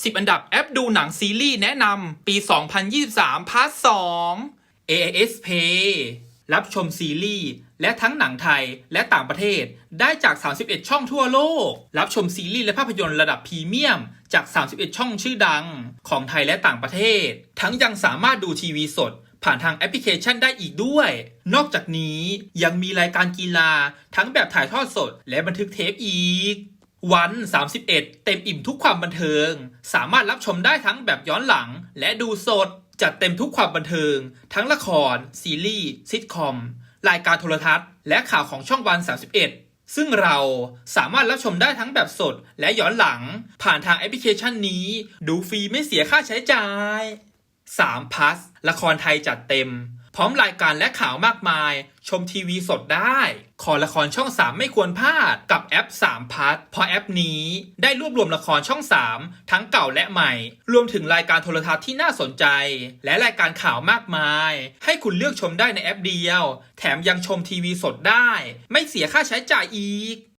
10 อันดับแอปดูหนังซีรีส์แนะนำปี 2023 พาร์ท 2 AIS Pay รับชมซีรีส์และทั้งหนังไทยและต่างประเทศได้จาก 31 ช่องทั่วโลก รับชมซีรีส์และภาพยนตร์ระดับพรีเมียมจาก 31 ช่องชื่อดัง ของไทยและต่างประเทศ ทั้งยังสามารถดูทีวีสด ผ่านทางแอปพลิเคชันได้อีกด้วย นอกจากนี้ยังมีรายการกีฬาทั้งแบบถ่ายทอดสดและบันทึกเทปอีก วัน 31 เต็มอิ่มทุกความบันเทิง สามารถรับชมได้ทั้งแบบย้อนหลัง และดูสด จัดเต็มทุกความบันเทิง ทั้งละคร ซีรีส์ซิทคอม รายการโทรทัศน์ และข่าวของช่องวัน 31 ซึ่งเราสามารถรับชมได้ทั้งแบบสดและย้อนหลัง ผ่านทางแอปพลิเคชันนี้ ดูฟรีไม่เสียค่าใช้จ่าย3 plus ละครไทยจัดเต็ม พร้อมรายการและข่าวมากมาย ชมทีวีสดได้ คอละครช่อง 3 ไม่ควรพลาดกับแอป 3 พัทเพราะแอปนี้ได้รวบรวมละครช่อง 3 ทั้งเก่าและใหม่ รวมถึงรายการโทรทัศน์ที่น่าสนใจ และรายการข่าวมากมาย ให้คุณเลือกชมได้ในแอปเดียว แถมยังชมทีวีสดได้ ไม่เสียค่าใช้จ่ายอีก